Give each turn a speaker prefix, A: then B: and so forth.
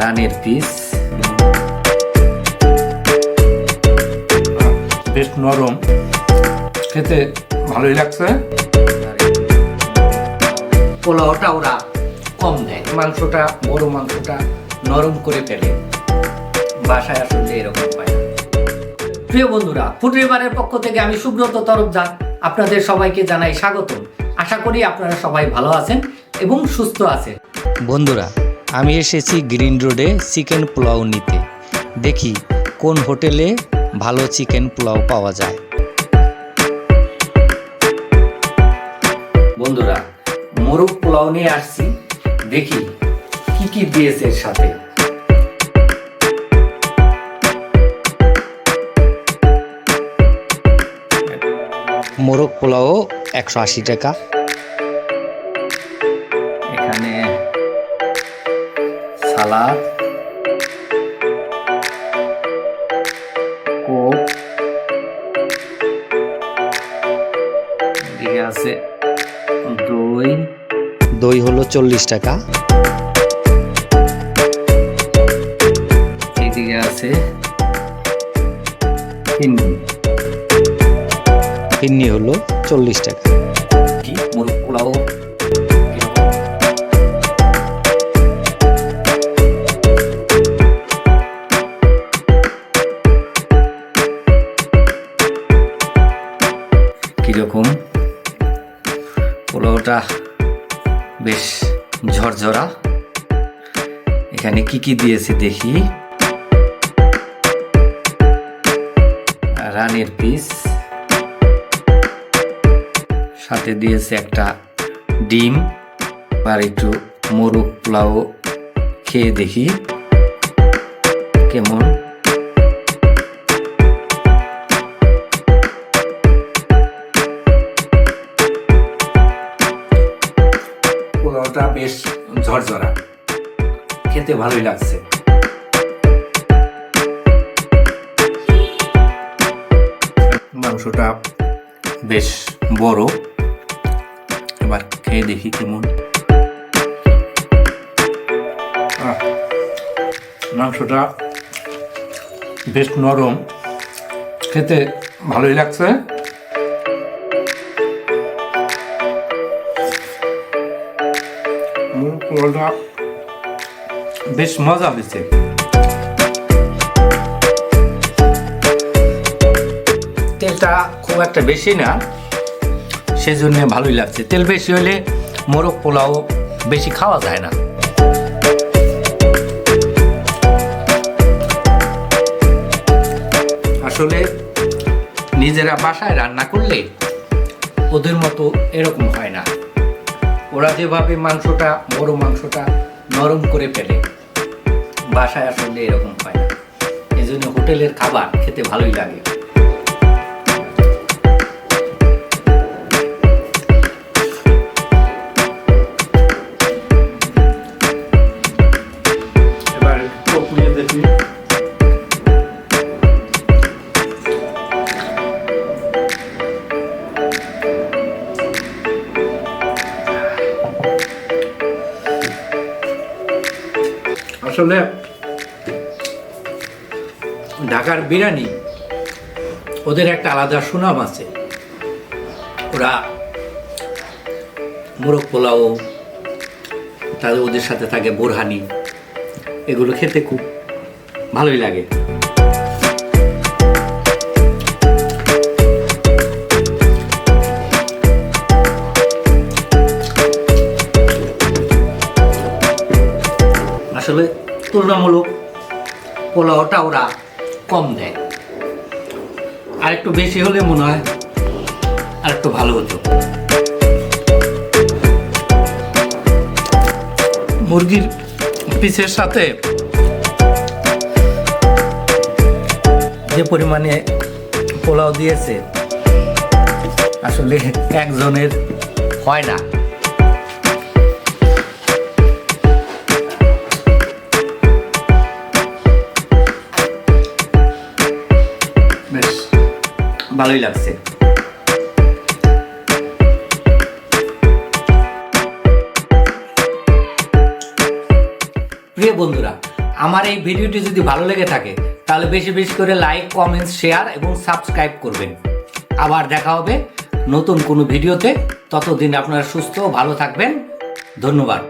A: রানের পিস।
B: বেশ নরম। খেতে ভালোই লাগছে।
A: পোলাওটা ওরা কম দেয়। মাংসটা বড় মাংসটা নরম করে ফেলে। বাসায় আসলে এরকম পায় প্রিয় বন্ধুরা ফুড রিভারের পক্ষ থেকে আমি সুব্রত তরফদার আপনাদের সবাইকে জানাই স্বাগত আশা করি আপনারা সবাই ভালো আছেন এবং সুস্থ আছেন।
C: বন্ধুরা আমি এসেছি গ্রিন রোডে চিকেন পোলাও নিতে। দেখি কোন হোটেলে ভালো চিকেন পোলাও পাওয়া যায়।
A: বন্ধুরা মোরগ পোলাও নিয়ে আসছি। দেখি কি কি দিয়েছে এর সাথে।
C: মোরগ পোলাও একশো আশি টাকা।
A: সালাদ কোক এদিকে আছে দই।
C: দই হলো চল্লিশ টাকা।
A: এইদিকে আছে হিন্দি
C: পিন্নি হলো চল্লিশ টাকা।
A: কি? মোরগ পোলাও। পোলাওটা বেশ ঝরঝরা। এখানে কি কি দিয়েছে দেখি। রানের পিস। সাথে দিয়েছে একটা ডিম। আর একটু মোরগ পোলাও খেয়ে দেখি। কেমন? পোলাওটা বেশ ঝরঝরা। খেতে ভালোই লাগছে। মাংসটা বেশ বড়। এবার খেয়ে দেখি কেমন।
B: মাংসটা বেশ নরম। খেতে ভালোই লাগছে। পোলাওটা বেশ মজা দিচ্ছে
A: তেলটা খুব একটা বেশি না, সেজন্য ভালোই লাগছে। তেল বেশি হলে মোরগ পোলাও বেশি খাওয়া যায় না। আসলে নিজেরা বাসায় রান্না করলে ওদের মতো এরকম হয় না। ওরা যেভাবে মাংসটা, বড় মাংসটা নরম করে ফেলে, বাসায় আসলে এরকম হয় না। এই জন্য হোটেলের খাবার খেতে ভালোই লাগে। আসলে ঢাকার বিরিয়ানি, ওদের একটা আলাদা সুনাম আছে। ওরা মোরগ পোলাও, তাদের ওদের সাথে থাকে বোরহানি, এগুলো খেতে খুব ভালোই লাগে। তুলনামূলক পোলাওটা ওরা কম দেয়। আর একটু বেশি হলে মনে হয় আর একটু ভালো হতো।
B: মুরগির পিসের সাথে
A: যে পরিমাণে পোলাও দিয়েছে, আসলে একজনের হয় না। ভালোই লাগছে। প্রিয় বন্ধুরা, আমার এই ভিডিওটি যদি ভালো লেগে থাকে, তাহলে বেশি বেশি করে লাইক কমেন্টস শেয়ার এবং সাবস্ক্রাইব করবেন। আবার দেখা হবে নতুন কোনো ভিডিওতে। ততদিন আপনারা সুস্থ ভালো থাকবেন। ধন্যবাদ।